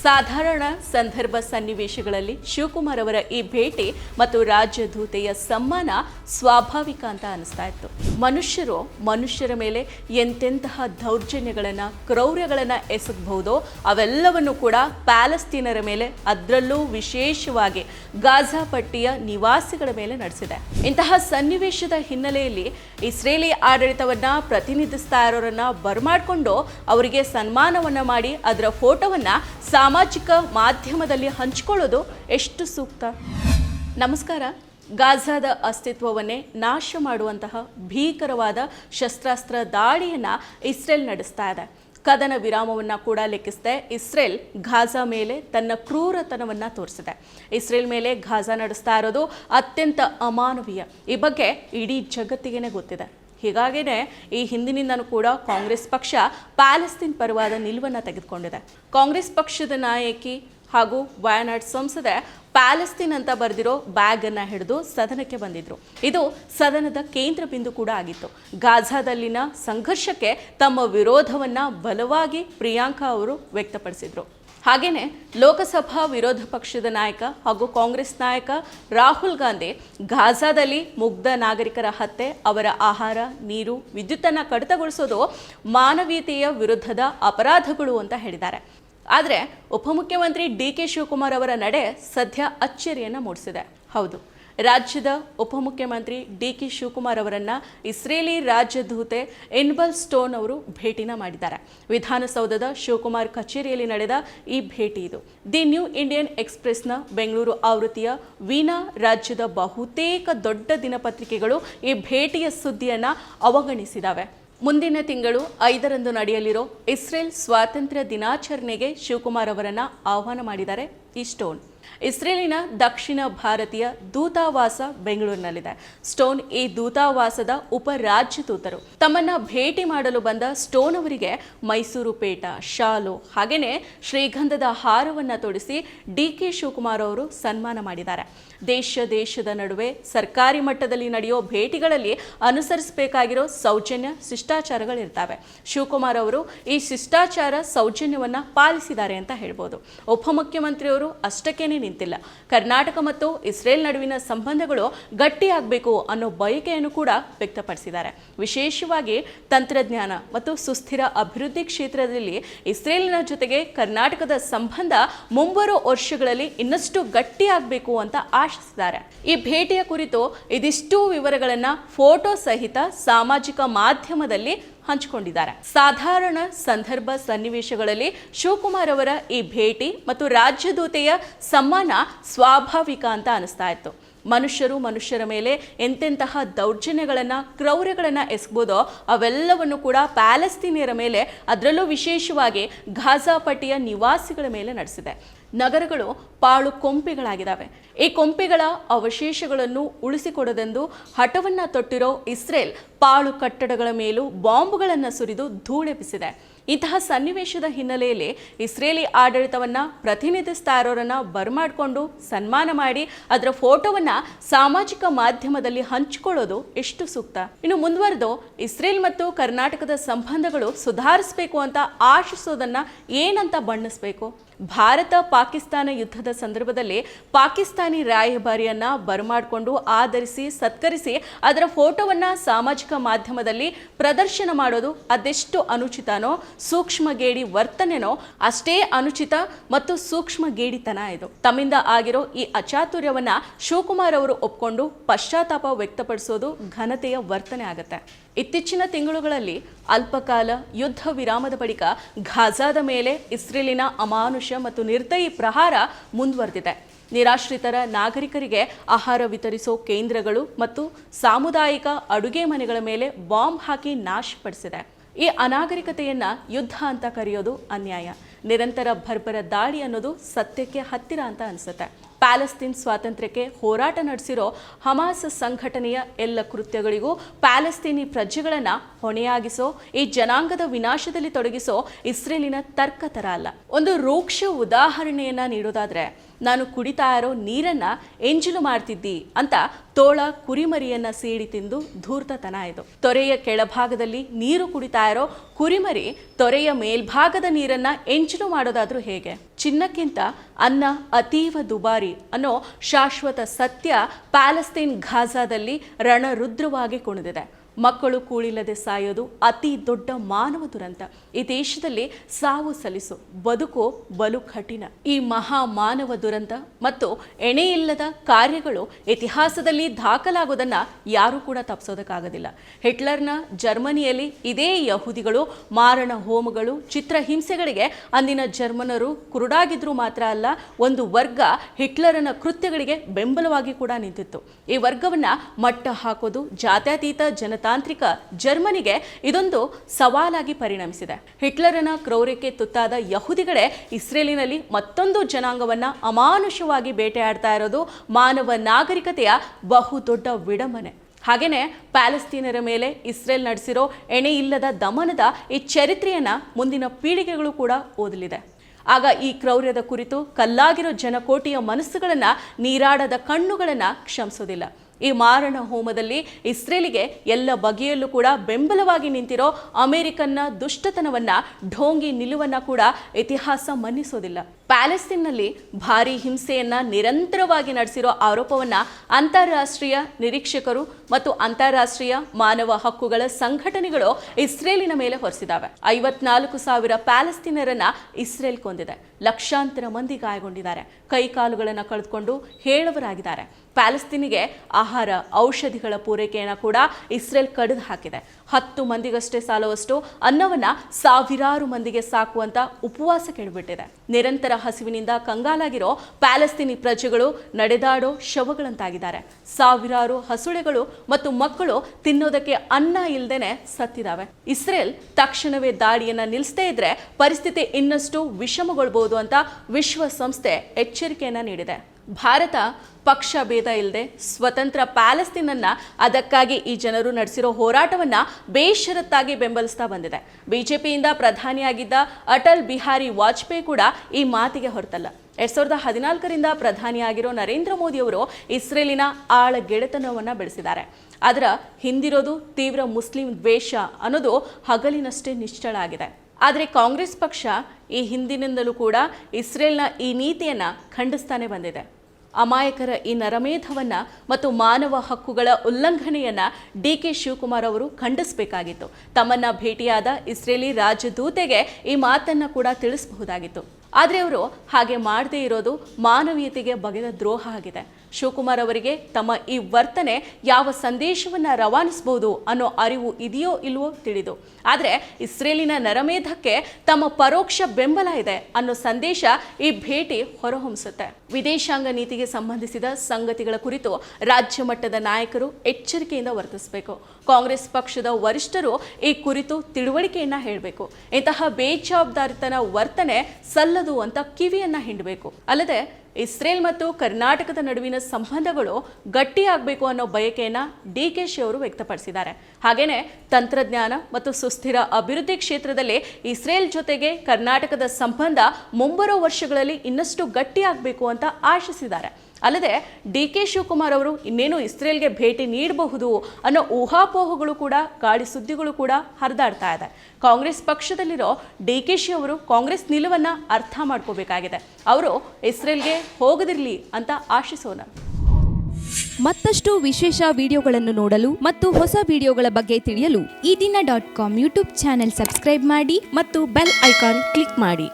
ಸಾಧಾರಣ ಸಂದರ್ಭ ಸನ್ನಿವೇಶಗಳಲ್ಲಿ ಶಿವಕುಮಾರ್ ಅವರ ಈ ಭೇಟಿ ಮತ್ತು ರಾಜ್ಯದೂತೆಯ ಸಮ್ಮಾನ ಸ್ವಾಭಾವಿಕ ಅಂತ ಅನಿಸ್ತಾ ಇತ್ತು. ಮನುಷ್ಯರು ಮನುಷ್ಯರ ಮೇಲೆ ಎಂತೆಂತಹ ದೌರ್ಜನ್ಯಗಳನ್ನು, ಕ್ರೌರ್ಯಗಳನ್ನು ಎಸಗಬಹುದೋ ಅವೆಲ್ಲವನ್ನು ಕೂಡ ಪ್ಯಾಲೆಸ್ತೀನರ ಮೇಲೆ, ಅದರಲ್ಲೂ ವಿಶೇಷವಾಗಿ ಗಾಜಾ ಪಟ್ಟಿಯ ನಿವಾಸಿಗಳ ಮೇಲೆ ನಡೆಸಿದೆ. ಇಂತಹ ಸನ್ನಿವೇಶದ ಹಿನ್ನೆಲೆಯಲ್ಲಿ ಇಸ್ರೇಲಿ ಆಡಳಿತವನ್ನ ಪ್ರತಿನಿಧಿಸ್ತಾ ಇರೋರನ್ನ ಬರಮಾಡಿಕೊಂಡು ಅವರಿಗೆ ಸನ್ಮಾನವನ್ನ ಮಾಡಿ, ಅದರ ಫೋಟೋವನ್ನ ಸಾಮಾಜಿಕ ಮಾಧ್ಯಮದಲ್ಲಿ ಹಂಚಿಕೊಳ್ಳೋದು ಎಷ್ಟು ಸೂಕ್ತ? ನಮಸ್ಕಾರ. ಗಾಜಾದ ಅಸ್ತಿತ್ವವನ್ನೇ ನಾಶ ಮಾಡುವಂತಹ ಭೀಕರವಾದ ಶಸ್ತ್ರಾಸ್ತ್ರ ದಾಳಿಯನ್ನು ಇಸ್ರೇಲ್ ನಡೆಸ್ತಾ ಇದೆ. ಕದನ ವಿರಾಮವನ್ನು ಕೂಡ ಲೆಕ್ಕಿಸಿದೆ ಇಸ್ರೇಲ್ ಘಾಜಾ ಮೇಲೆ ತನ್ನ ಕ್ರೂರತನವನ್ನು ತೋರಿಸಿದೆ. ಇಸ್ರೇಲ್ ಮೇಲೆ ಘಾಜಾ ನಡೆಸ್ತಾ ಇರೋದು ಅತ್ಯಂತ ಅಮಾನವೀಯ. ಈ ಬಗ್ಗೆ ಇಡೀ ಜಗತ್ತಿಗೆನೆ ಗೊತ್ತಿದೆ. ಹೀಗಾಗಿನೇ ಈ ಹಿಂದಿನಿಂದನೂ ಕೂಡ ಕಾಂಗ್ರೆಸ್ ಪಕ್ಷ ಪ್ಯಾಲೆಸ್ತೀನ್ ಪರವಾದ ನಿಲುವನ್ನು ತೆಗೆದುಕೊಂಡಿದೆ. ಕಾಂಗ್ರೆಸ್ ಪಕ್ಷದ ನಾಯಕಿ ಹಾಗೂ ವಯನಾಡ್ ಸಂಸದೆ ಪ್ಯಾಲೆಸ್ತೀನ್ ಅಂತ ಬರೆದಿರೋ ಬ್ಯಾಗ್ ಅನ್ನ ಹಿಡಿದು ಸದನಕ್ಕೆ ಬಂದಿದ್ರು. ಇದು ಸದನದ ಕೇಂದ್ರ ಬಿಂದು ಕೂಡ ಆಗಿತ್ತು. ಗಾಜಾದಲ್ಲಿನ ಸಂಘರ್ಷಕ್ಕೆ ತಮ್ಮ ವಿರೋಧವನ್ನ ಬಲವಾಗಿ ಪ್ರಿಯಾಂಕಾ ಅವರು ವ್ಯಕ್ತಪಡಿಸಿದ್ರು. ಹಾಗೇನೆ ಲೋಕಸಭಾ ವಿರೋಧ ಪಕ್ಷದ ನಾಯಕ ಹಾಗೂ ಕಾಂಗ್ರೆಸ್ ನಾಯಕ ರಾಹುಲ್ ಗಾಂಧಿ ಗಾಜಾದಲ್ಲಿ ಮುಗ್ಧ ನಾಗರಿಕರ ಹತ್ಯೆ, ಅವರ ಆಹಾರ, ನೀರು, ವಿದ್ಯುತ್ತನ್ನು ಕಡಿತಗೊಳಿಸೋದು ಮಾನವೀಯತೆಯ ವಿರುದ್ಧದ ಅಪರಾಧಗಳು ಅಂತ ಹೇಳಿದ್ದಾರೆ. ಆದರೆ ಉಪಮುಖ್ಯಮಂತ್ರಿ ಡಿ ಕೆ ಶಿವಕುಮಾರ್ ಅವರ ನಡೆ ಸದ್ಯ ಅಚ್ಚರಿಯನ್ನು ಮೂಡಿಸಿದೆ. ಹೌದು. ರಾಜ್ಯದ ಉಪಮುಖ್ಯಮಂತ್ರಿ ಡಿ ಕೆ ಶಿವಕುಮಾರ್ ಅವರನ್ನ ಇಸ್ರೇಲಿ ರಾಜದೂತೆ ಎನ್ಬಲ್ ಸ್ಟೋನ್ ಅವರು ಭೇಟಿನ ಮಾಡಿದ್ದಾರೆ. ವಿಧಾನಸೌಧದ ಶಿವಕುಮಾರ್ ಕಚೇರಿಯಲ್ಲಿ ನಡೆದ ಈ ಭೇಟಿ ಇದು. ದಿ ನ್ಯೂ ಇಂಡಿಯನ್ ಎಕ್ಸ್ಪ್ರೆಸ್ನ ಬೆಂಗಳೂರು ಆವೃತ್ತಿಯ ವೀಣಾ ರಾಜ್ಯದ ಬಹುತೇಕ ದೊಡ್ಡ ದಿನಪತ್ರಿಕೆಗಳು ಈ ಭೇಟಿಯ ಸುದ್ದಿಯನ್ನ ಅವಗಣಿಸಿದಾವೆ. ಮುಂದಿನ ತಿಂಗಳು ಐದರಂದು ನಡೆಯಲಿರೋ ಇಸ್ರೇಲ್ ಸ್ವಾತಂತ್ರ್ಯ ದಿನಾಚರಣೆಗೆ ಶಿವಕುಮಾರ್ ಅವರನ್ನ ಆಹ್ವಾನ ಮಾಡಿದ್ದಾರೆ ಈ ಸ್ಟೋನ್. ಇಸ್ರೇಲಿನ ದಕ್ಷಿಣ ಭಾರತೀಯ ದೂತಾವಾಸ ಬೆಂಗಳೂರಿನಲ್ಲಿದೆ. ಸ್ಟೋನ್ ಈ ದೂತಾವಾಸದ ಉಪ ರಾಜ್ಯದೂತರು ತಮ್ಮನ್ನ ಭೇಟಿ ಮಾಡಲು ಬಂದ ಸ್ಟೋನ್ ಅವರಿಗೆ ಮೈಸೂರು ಪೇಟ, ಶಾಲು ಹಾಗೇನೆ ಶ್ರೀಗಂಧದ ಹಾರವನ್ನ ತೊಡಿಸಿ ಡಿ ಕೆ ಶಿವಕುಮಾರ್ ಅವರು ಸನ್ಮಾನ ಮಾಡಿದ್ದಾರೆ. ದೇಶ ದೇಶದ ನಡುವೆ ಸರ್ಕಾರಿ ಮಟ್ಟದಲ್ಲಿ ನಡೆಯೋ ಭೇಟಿಗಳಲ್ಲಿ ಅನುಸರಿಸಬೇಕಾಗಿರೋ ಸೌಜನ್ಯ ಶಿಷ್ಟಾಚಾರಗಳಿರ್ತವೆ. ಶಿವಕುಮಾರ್ ಅವರು ಈ ಶಿಷ್ಟಾಚಾರ ಸೌಜನ್ಯವನ್ನ ಪಾಲಿಸಿದ್ದಾರೆ ಅಂತ ಹೇಳ್ಬೋದು. ಉಪಮುಖ್ಯಮಂತ್ರಿಯವರು ನಿಂತಿಲ್ಲ. ಕರ್ನಾಟಕ ಮತ್ತು ಇಸ್ರೇಲ್ ನಡುವಿನ ಸಂಬಂಧಗಳು ಗಟ್ಟಿಯಾಗಬೇಕು ಅನ್ನೋ ಬಯಕೆಯನ್ನು ಕೂಡ ವ್ಯಕ್ತಪಡಿಸಿದ್ದಾರೆ. ವಿಶೇಷವಾಗಿ ತಂತ್ರಜ್ಞಾನ ಮತ್ತು ಸುಸ್ಥಿರ ಅಭಿವೃದ್ಧಿ ಕ್ಷೇತ್ರದಲ್ಲಿ ಇಸ್ರೇಲಿನ ಜೊತೆಗೆ ಕರ್ನಾಟಕದ ಸಂಬಂಧ ಮುಂಬರುವ ವರ್ಷಗಳಲ್ಲಿ ಇನ್ನಷ್ಟು ಗಟ್ಟಿಯಾಗಬೇಕು ಅಂತ ಆಶಿಸಿದ್ದಾರೆ. ಈ ಭೇಟಿಯ ಕುರಿತು ಇದಿಷ್ಟು ವಿವರಗಳನ್ನ ಫೋಟೋ ಸಹಿತ ಸಾಮಾಜಿಕ ಮಾಧ್ಯಮದಲ್ಲಿ ಹಂಚಿಕೊಂಡಿದ್ದಾರೆ. ಸಾಧಾರಣ ಸಂದರ್ಭ ಸನ್ನಿವೇಶಗಳಲ್ಲಿ ಶಿವಕುಮಾರ್ ಅವರ ಈ ಭೇಟಿ ಮತ್ತು ರಾಜ್ಯದೂತೆಯ ಸಮ್ಮಾನ ಸ್ವಾಭಾವಿಕ ಅಂತ ಅನಿಸ್ತಾ ಇತ್ತು. ಮನುಷ್ಯರು ಮನುಷ್ಯರ ಮೇಲೆ ಎಂತೆಂತಹ ದೌರ್ಜನ್ಯಗಳನ್ನು, ಕ್ರೌರ್ಯಗಳನ್ನು ಎಸಗ್ಬೋದೋ ಅವೆಲ್ಲವನ್ನು ಕೂಡ ಪ್ಯಾಲೆಸ್ತೀನಿಯರ ಮೇಲೆ, ಅದರಲ್ಲೂ ವಿಶೇಷವಾಗಿ ಘಾಜಾಪಟ್ಟಿಯ ನಿವಾಸಿಗಳ ಮೇಲೆ ನಡೆಸಿದೆ. ನಗರಗಳು ಪಾಳು ಕೊಂಪೆಗಳಾಗಿದ್ದಾವೆ. ಈ ಕೊಂಪೆಗಳ ಅವಶೇಷಗಳನ್ನು ಉಳಿಸಿಕೊಡದೆಂದು ಹಠವನ್ನು ತೊಟ್ಟಿರೋ ಇಸ್ರೇಲ್ ಪಾಳು ಕಟ್ಟಡಗಳ ಮೇಲೂ ಬಾಂಬ್ಗಳನ್ನು ಸುರಿದು ಧೂಳೆಬ್ಬಿಸಿದೆ. ಇಂತಹ ಸನ್ನಿವೇಶದ ಹಿನ್ನೆಲೆಯಲ್ಲಿ ಇಸ್ರೇಲಿ ಆಡಳಿತವನ್ನ ಪ್ರತಿನಿಧಿಸ್ತಾ ಇರೋರನ್ನ ಬರ್ಮಾಡಿಕೊಂಡು ಸನ್ಮಾನ ಮಾಡಿ ಅದರ ಫೋಟೋವನ್ನ ಸಾಮಾಜಿಕ ಮಾಧ್ಯಮದಲ್ಲಿ ಹಂಚಿಕೊಳ್ಳೋದು ಎಷ್ಟು ಸೂಕ್ತ? ಇನ್ನು ಮುಂದುವರೆದು ಇಸ್ರೇಲ್ ಮತ್ತು ಕರ್ನಾಟಕದ ಸಂಬಂಧಗಳು ಸುಧಾರಿಸಬೇಕು ಅಂತ ಆಶಿಸೋದನ್ನ ಏನಂತ ಬಣ್ಣಿಸಬೇಕು? ಭಾರತ ಪಾಕಿಸ್ತಾನ ಯುದ್ಧದ ಸಂದರ್ಭದಲ್ಲಿ ಪಾಕಿಸ್ತಾನಿ ರಾಯಭಾರಿಯನ್ನ ಬರಮಾಡಿಕೊಂಡು ಆಧರಿಸಿ ಸತ್ಕರಿಸಿ ಅದರ ಫೋಟೋವನ್ನ ಸಾಮಾಜಿಕ ಮಾಧ್ಯಮದಲ್ಲಿ ಪ್ರದರ್ಶನ ಮಾಡೋದು ಅದೆಷ್ಟು ಅನುಚಿತನೋ ಸೂಕ್ಷ್ಮ ಗೇಡಿ ವರ್ತನೆನೋ ಅಷ್ಟೇ ಅನುಚಿತ ಮತ್ತು ಸೂಕ್ಷ್ಮ ಗೇಡಿತನ ಇದು. ತಮ್ಮಿಂದ ಆಗಿರೋ ಈ ಅಚಾತುರ್ಯವನ್ನ ಶಿವಕುಮಾರ್ ಅವರು ಒಪ್ಕೊಂಡು ಪಶ್ಚಾತ್ತಾಪ ವ್ಯಕ್ತಪಡಿಸೋದು ಘನತೆಯ ವರ್ತನೆ ಆಗತ್ತೆ. ಇತ್ತೀಚಿನ ತಿಂಗಳುಗಳಲ್ಲಿ ಅಲ್ಪಕಾಲ ಯುದ್ಧ ವಿರಾಮದ ಬಳಿಕ ಘಾಜಾದ ಮೇಲೆ ಇಸ್ರೇಲಿನ ಅಮಾನುಷ ಮತ್ತು ನಿರ್ದಯಿ ಪ್ರಹಾರ ಮುಂದುವರೆದಿದೆ. ನಿರಾಶ್ರಿತರ ನಾಗರಿಕರಿಗೆ ಆಹಾರ ವಿತರಿಸೋ ಕೇಂದ್ರಗಳು ಮತ್ತು ಸಾಮುದಾಯಿಕ ಅಡುಗೆ ಮನೆಗಳ ಮೇಲೆ ಬಾಂಬ್ ಹಾಕಿ ನಾಶಪಡಿಸಿದೆ. ಈ ಅನಾಗರಿಕತೆಯನ್ನ ಯುದ್ಧ ಅಂತ ಕರೆಯೋದು ಅನ್ಯಾಯ. ನಿರಂತರ ಭರ್ಬರ ದಾಳಿ ಅನ್ನೋದು ಸತ್ಯಕ್ಕೆ ಹತ್ತಿರ ಅಂತ ಅನಿಸುತ್ತೆ. ಪ್ಯಾಲೆಸ್ತೀನ್ ಸ್ವಾತಂತ್ರ್ಯಕ್ಕೆ ಹೋರಾಟ ನಡೆಸಿರೋ ಹಮಾಸ್ ಸಂಘಟನೆಯ ಎಲ್ಲ ಕೃತ್ಯಗಳಿಗೂ ಪ್ಯಾಲೆಸ್ತೀನಿ ಪ್ರಜೆಗಳನ್ನ ಹೊಣೆಯಾಗಿಸೋ, ಈ ಜನಾಂಗದ ವಿನಾಶದಲ್ಲಿ ತೊಡಗಿಸೋ ಇಸ್ರೇಲಿನ ತರ್ಕ ತರ ಅಲ್ಲ. ಒಂದು ರೂಕ್ಷ ಉದಾಹರಣೆಯನ್ನ ನೀಡೋದಾದ್ರೆ ನಾನು ಕುಡಿತಾ ಇರೋ ನೀರನ್ನು ಎಂಜಲು ಮಾಡ್ತಿದ್ದಿ ಅಂತ ತೋಳ ಕುರಿಮರಿಯನ್ನ ಸೀಡಿ ತಿಂದು ಧೂರ್ತತನ ಇದು ತೊರೆಯ ಕೆಳಭಾಗದಲ್ಲಿ ನೀರು ಕುಡಿತಾ ಇರೋ ಕುರಿಮರಿ ತೊರೆಯ ಮೇಲ್ಭಾಗದ ನೀರನ್ನ ಎಂಜಲು ಮಾಡೋದಾದ್ರೂ ಹೇಗೆ? ಚಿನ್ನಕ್ಕಿಂತ ಅನ್ನ ಅತೀವ ದುಬಾರಿ ಅನ್ನೋ ಶಾಶ್ವತ ಸತ್ಯ ಪ್ಯಾಲೆಸ್ತೈನ್ ಘಾಜಾದಲ್ಲಿ ರಣರುದ್ರವಾಗಿ ಕುಣಿದಿದೆ. ಮಕ್ಕಳು ಕೂಳಿಲ್ಲದೆ ಸಾಯೋದು ಅತಿ ದೊಡ್ಡ ಮಾನವ ದುರಂತ. ಈ ದೇಶದಲ್ಲಿ ಸಾವು ಸಲಿಸು ಬದುಕು ಬಲು ಕಠಿಣ. ಈ ಮಹಾ ಮಾನವ ದುರಂತ ಮತ್ತು ಎಣೆಯಿಲ್ಲದ ಕಾರ್ಯಗಳು ಇತಿಹಾಸದಲ್ಲಿ ದಾಖಲಾಗೋದನ್ನ ಯಾರೂ ಕೂಡ ತಪ್ಪಿಸೋದಕ್ಕಾಗೋದಿಲ್ಲ ಹಿಟ್ಲರ್ನ ಜರ್ಮನಿಯಲ್ಲಿ ಇದೇ ಯಹೂದಿಗಳು ಮಾರಣ ಹೋಮಗಳು ಚಿತ್ರಹಿಂಸೆಗಳಿಗೆ ಅಂದಿನ ಜರ್ಮನರು ಕುರುಡಾಗಿದ್ರು ಮಾತ್ರ ಅಲ್ಲ, ಒಂದು ವರ್ಗ ಹಿಟ್ಲರನ ಕೃತ್ಯಗಳಿಗೆ ಬೆಂಬಲವಾಗಿ ಕೂಡ ನಿಂತಿತ್ತು. ಈ ವರ್ಗವನ್ನ ಮಟ್ಟ ಹಾಕೋದು ಜಾತ್ಯತೀತ ಜನತಾಂತ್ರಿಕ ಜರ್ಮನಿಗೆ ಇದೊಂದು ಸವಾಲಾಗಿ ಪರಿಣಮಿಸಿದೆ. ಹಿಟ್ಲರನ ಕ್ರೌರ್ಯಕ್ಕೆ ತುತ್ತಾದ ಯಹೂದಿಗಳೇ ಇಸ್ರೇಲಿನಲ್ಲಿ ಮತ್ತೊಂದು ಜನಾಂಗವನ್ನ ಅಮಾನುಷವಾಗಿ ಬೇಟೆಯಾಡ್ತಾ ಇರೋದು ಮಾನವ ನಾಗರಿಕತೆಯ ಬಹುದೊಡ್ಡ ವಿಡಂಬನೆ. ಹಾಗೇನೆ ಪ್ಯಾಲೆಸ್ತೀನರ ಮೇಲೆ ಇಸ್ರೇಲ್ ನಡೆಸಿರೋ ಎಣೆ ಇಲ್ಲದ ದಮನದ ಈ ಚರಿತ್ರೆಯನ್ನ ಮುಂದಿನ ಪೀಳಿಗೆಗಳು ಕೂಡ ಓದಲಿದೆ. ಆಗ ಈ ಕ್ರೌರ್ಯದ ಕುರಿತು ಕಲ್ಲಾಗಿರೋ ಜನಕೋಟಿಯ ಮನಸ್ಸುಗಳನ್ನ ನೀರಾಡದ ಕಣ್ಣುಗಳನ್ನ ಕ್ಷಮಿಸೋದಿಲ್ಲ. ಈ ಮಾರಣ ಹೋಮದಲ್ಲಿ ಇಸ್ರೇಲಿಗೆ ಎಲ್ಲ ಬಗೆಯಲ್ಲೂ ಕೂಡ ಬೆಂಬಲವಾಗಿ ನಿಂತಿರೋ ಅಮೆರಿಕನ್ನ ದುಷ್ಟತನವನ್ನ ಢೋಂಗಿ ನಿಲುವನ್ನ ಕೂಡ ಇತಿಹಾಸ ಮನ್ನಿಸೋದಿಲ್ಲ. ಪ್ಯಾಲೆಸ್ತೀನ್ನಲ್ಲಿ ಭಾರೀ ಹಿಂಸೆಯನ್ನು ನಿರಂತರವಾಗಿ ನಡೆಸಿರೋ ಆರೋಪವನ್ನ ಅಂತಾರಾಷ್ಟ್ರೀಯ ನಿರೀಕ್ಷಕರು ಮತ್ತು ಅಂತಾರಾಷ್ಟ್ರೀಯ ಮಾನವ ಹಕ್ಕುಗಳ ಸಂಘಟನೆಗಳು ಇಸ್ರೇಲಿನ ಮೇಲೆ ಹೊರಿಸಿದಾವೆ ಐವತ್ನಾಲ್ಕು ಸಾವಿರ ಪ್ಯಾಲೆಸ್ತೀನರನ್ನ ಇಸ್ರೇಲ್ ಕೊಂದಿದೆ. ಲಕ್ಷಾಂತರ ಮಂದಿ ಗಾಯಗೊಂಡಿದ್ದಾರೆ. ಕೈಕಾಲುಗಳನ್ನು ಕಳೆದುಕೊಂಡು ಹೇಳವರಾಗಿದ್ದಾರೆ. ಪ್ಯಾಲೆಸ್ತೀನಿಗೆ ಆಹಾರ, ಔಷಧಿಗಳ ಪೂರೈಕೆಯನ್ನು ಕೂಡ ಇಸ್ರೇಲ್ ಕಡಿದು ಹಾಕಿದೆ. ಹತ್ತು ಮಂದಿಗಷ್ಟೇ ಸಾಲುವಷ್ಟು ಅನ್ನವನ್ನ ಸಾವಿರಾರು ಮಂದಿಗೆ ಸಾಕುವಂತ ಉಪವಾಸ ಕೆಡಬಿಟ್ಟಿದೆ. ನಿರಂತರ ಹಸಿವಿನಿಂದ ಕಂಗಾಲಾಗಿರೋ ಪ್ಯಾಲೆಸ್ತೀನಿ ಪ್ರಜೆಗಳು ನಡೆದಾಡೋ ಶವಗಳಂತಾಗಿದ್ದಾರೆ. ಸಾವಿರಾರು ಹಸುಳೆಗಳು ಮತ್ತು ಮಕ್ಕಳು ತಿನ್ನೋದಕ್ಕೆ ಅನ್ನ ಇಲ್ಲದೇನೆ ಸತ್ತಿದ್ದಾವೆ. ಇಸ್ರೇಲ್ ತಕ್ಷಣವೇ ದಾಳಿಯನ್ನ ನಿಲ್ಲಿಸದೇ ಇದ್ರೆ ಪರಿಸ್ಥಿತಿ ಇನ್ನಷ್ಟು ವಿಷಮಗೊಳ್ಬಹುದು ಅಂತ ವಿಶ್ವಸಂಸ್ಥೆ ಎಚ್ಚರಿಕೆಯನ್ನ ನೀಡಿದೆ. ಭಾರತ ಪಕ್ಷ ಭೇದ ಇಲ್ಲದೆ ಸ್ವತಂತ್ರ ಪ್ಯಾಲೆಸ್ತೀನನ್ನ ಅದಕ್ಕಾಗಿ ಈ ಜನರು ನಡೆಸಿರೋ ಹೋರಾಟವನ್ನ ಬೇಷರತ್ತಾಗಿ ಬೆಂಬಲಿಸ್ತಾ ಬಂದಿದೆ. ಬಿಜೆಪಿಯಿಂದ ಪ್ರಧಾನಿಯಾಗಿದ್ದ ಅಟಲ್ ಬಿಹಾರಿ ವಾಜಪೇಯಿ ಕೂಡ ಈ ಮಾತಿಗೆ ಹೊರತಲ್ಲ. ಎರಡ್ ಸಾವಿರದ ಹದಿನಾಲ್ಕರಿಂದ ಪ್ರಧಾನಿಯಾಗಿರೋ ನರೇಂದ್ರ ಮೋದಿ ಅವರು ಇಸ್ರೇಲಿನ ಆಳ ಗೆಳೆತನವನ್ನ ಬೆಳೆಸಿದ್ದಾರೆ. ಅದರ ಹಿಂದಿರೋದು ತೀವ್ರ ಮುಸ್ಲಿಂ ದ್ವೇಷ ಅನ್ನೋದು ಹಗಲಿನಷ್ಟೇ ನಿಶ್ಚಳ ಆಗಿದೆ. ಆದರೆ ಕಾಂಗ್ರೆಸ್ ಪಕ್ಷ ಈ ಹಿಂದಿನಿಂದಲೂ ಕೂಡ ಇಸ್ರೇಲ್ನ ಈ ನೀತಿಯನ್ನು ಖಂಡಿಸ್ತಾನೆ ಬಂದಿದೆ. ಅಮಾಯಕರ ಈ ನರಮೇಧವನ್ನು ಮತ್ತು ಮಾನವ ಹಕ್ಕುಗಳ ಉಲ್ಲಂಘನೆಯನ್ನು ಡಿ ಕೆ ಶಿವಕುಮಾರ್ ಅವರು ಖಂಡಿಸಬೇಕಾಗಿತ್ತು. ತಮ್ಮನ್ನು ಭೇಟಿಯಾದ ಇಸ್ರೇಲಿ ರಾಜದೂತೆಗೆ ಈ ಮಾತನ್ನು ಕೂಡ ತಿಳಿಸಬಹುದಾಗಿತ್ತು. ಆದರೆ ಅವರು ಹಾಗೆ ಮಾಡದೇ ಇರೋದು ಮಾನವೀಯತೆಗೆ ಬಗೆದ ದ್ರೋಹ ಆಗಿದೆ. ಶಿವಕುಮಾರ್ ಅವರಿಗೆ ತಮ್ಮ ಈ ವರ್ತನೆ ಯಾವ ಸಂದೇಶವನ್ನು ರವಾನಿಸಬಹುದು ಅನ್ನೋ ಅರಿವು ಇದೆಯೋ ಇಲ್ವೋ ತಿಳಿದು. ಆದರೆ ಇಸ್ರೇಲಿನ ನರಮೇಧಕ್ಕೆ ತಮ್ಮ ಪರೋಕ್ಷ ಬೆಂಬಲ ಇದೆ ಅನ್ನೋ ಸಂದೇಶ ಈ ಭೇಟಿ ಹೊರಹೊಮ್ಮಿಸುತ್ತೆ. ವಿದೇಶಾಂಗ ನೀತಿಗೆ ಸಂಬಂಧಿಸಿದ ಸಂಗತಿಗಳ ಕುರಿತು ರಾಜ್ಯ ಮಟ್ಟದ ನಾಯಕರು ಎಚ್ಚರಿಕೆಯಿಂದ ವರ್ತಿಸಬೇಕು. ಕಾಂಗ್ರೆಸ್ ಪಕ್ಷದ ವರಿಷ್ಠರು ಈ ಕುರಿತು ತಿಳುವಳಿಕೆಯನ್ನ ಹೇಳಬೇಕು. ಇಂತಹ ಬೇಜವಾಬ್ದಾರಿತನ ವರ್ತನೆ ಸಲ್ಲದು ಅಂತ ಕಿವಿಯನ್ನು ಹಿಂಡಬೇಕು. ಅಲ್ಲದೆ ಇಸ್ರೇಲ್ ಮತ್ತು ಕರ್ನಾಟಕದ ನಡುವಿನ ಸಂಬಂಧಗಳು ಗಟ್ಟಿಯಾಗಬೇಕು ಅನ್ನೋ ಬಯಕೆಯನ್ನು ಡಿ ಕೆ ಶಿ ಅವರು ವ್ಯಕ್ತಪಡಿಸಿದ್ದಾರೆ. ಹಾಗೇನೆ ತಂತ್ರಜ್ಞಾನ ಮತ್ತು ಸುಸ್ಥಿರ ಅಭಿವೃದ್ಧಿ ಕ್ಷೇತ್ರದಲ್ಲಿ ಇಸ್ರೇಲ್ ಜೊತೆಗೆ ಕರ್ನಾಟಕದ ಸಂಬಂಧ ಮುಂಬರುವ ವರ್ಷಗಳಲ್ಲಿ ಇನ್ನಷ್ಟು ಗಟ್ಟಿಯಾಗಬೇಕು ಅಂತ ಆಶಿಸಿದ್ದಾರೆ. ಅಲ್ಲದೆ ಡಿ ಕೆ ಶಿವಕುಮಾರ್ ಅವರು ಇನ್ನೇನು ಇಸ್ರೇಲ್ಗೆ ಭೇಟಿ ನೀಡಬಹುದು ಅನ್ನೋ ಊಹಾಪೋಹಗಳು ಕೂಡ, ಗಾಳಿ ಸುದ್ದಿಗಳು ಕೂಡ ಹರಿದಾಡ್ತಾ ಇದೆ. ಕಾಂಗ್ರೆಸ್ ಪಕ್ಷದಲ್ಲಿರೋ ಡಿ ಕೆ ಶಿ ಅವರು ಕಾಂಗ್ರೆಸ್ ನಿಲುವನ್ನು ಅರ್ಥ ಮಾಡ್ಕೋಬೇಕಾಗಿದೆ. ಅವರು ಇಸ್ರೇಲ್ಗೆ ಹೋಗದಿರಲಿ ಅಂತ ಆಶಿಸೋಣ. ಮತ್ತಷ್ಟು ವಿಶೇಷ ವಿಡಿಯೋಗಳನ್ನು ನೋಡಲು ಮತ್ತು ಹೊಸ ವಿಡಿಯೋಗಳ ಬಗ್ಗೆ ತಿಳಿಯಲು Ee Dina dot com YouTube channel subscribe ಮಾಡಿ ಮತ್ತು ಬೆಲ್ ಐಕಾನ್ ಕ್ಲಿಕ್ ಮಾಡಿ.